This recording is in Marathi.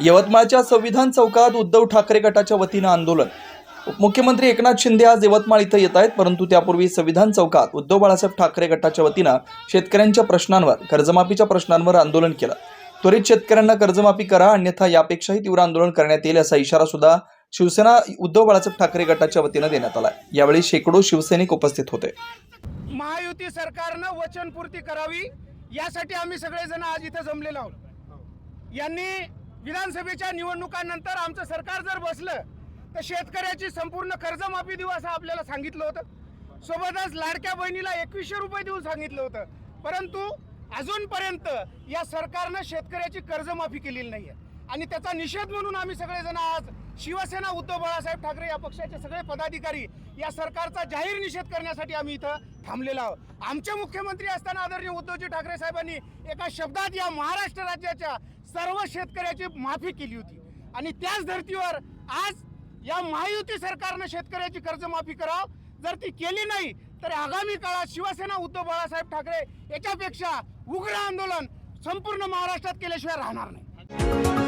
यवतमाळच्या संविधान चौकात उद्धव ठाकरे गटाच्या वतीनं आंदोलन. मुख्यमंत्री एकनाथ शिंदे आज यवतमाळ इथं येत आहेत परंतु त्यापूर्वी संविधान चौकात उद्धव बाळासाहेब ठाकरे गटाच्या वतीनं शेतकऱ्यांच्या प्रश्नांवर कर्जमाफीच्या प्रश्नांवर आंदोलन केलं. त्वरित शेतकऱ्यांना कर्जमाफी करा अन्यथा यापेक्षाही तीव्र आंदोलन करण्यात येईल असा इशारा सुद्धा शिवसेना उद्धव बाळासाहेब ठाकरे गटाच्या वतीनं देण्यात आला यावेळी शेकडो शिवसैनिक उपस्थित होते. महायुती सरकारनं वचनपूर्ती करावी यासाठी आम्ही सगळेजण आज इथं जमलेलो आहोत. यांनी विधानसभेच्या निवडणुकांनंतर आमचं सरकार जर बसलं तर शेतकऱ्याची संपूर्ण कर्जमाफी देऊ असं आपल्याला सांगितलं होतं. सोबतच लाडक्या बहिणीला एकवीसशे रुपये देऊन सांगितलं होतं. परंतु अजूनपर्यंत या सरकारनं शेतकऱ्याची कर्जमाफी केलेली नाही आहे आणि त्याचा निषेध म्हणून आम्ही सगळेजण आज शिवसेना उद्धव बाळासाहेब ठाकरे या पक्षाचे सगळे पदाधिकारी या सरकारचा जाहीर निषेध करण्यासाठी आम्ही इथं थांबलेलो आहोत. आमचे मुख्यमंत्री असताना आदरणीय उद्धवजी ठाकरे साहेबांनी एका शब्दात या महाराष्ट्र राज्याच्या सर्व शेतकऱ्याची माफी केली होती. आणि त्याच धर्तीवर आज या महायुती सरकारनं शेतकऱ्याची कर्जमाफी करावं. जर ती केली नाही तर आगामी काळात शिवसेना उद्धव बाळासाहेब ठाकरे याच्यापेक्षा उग्र आंदोलन संपूर्ण महाराष्ट्रात केल्याशिवाय राहणार नाही.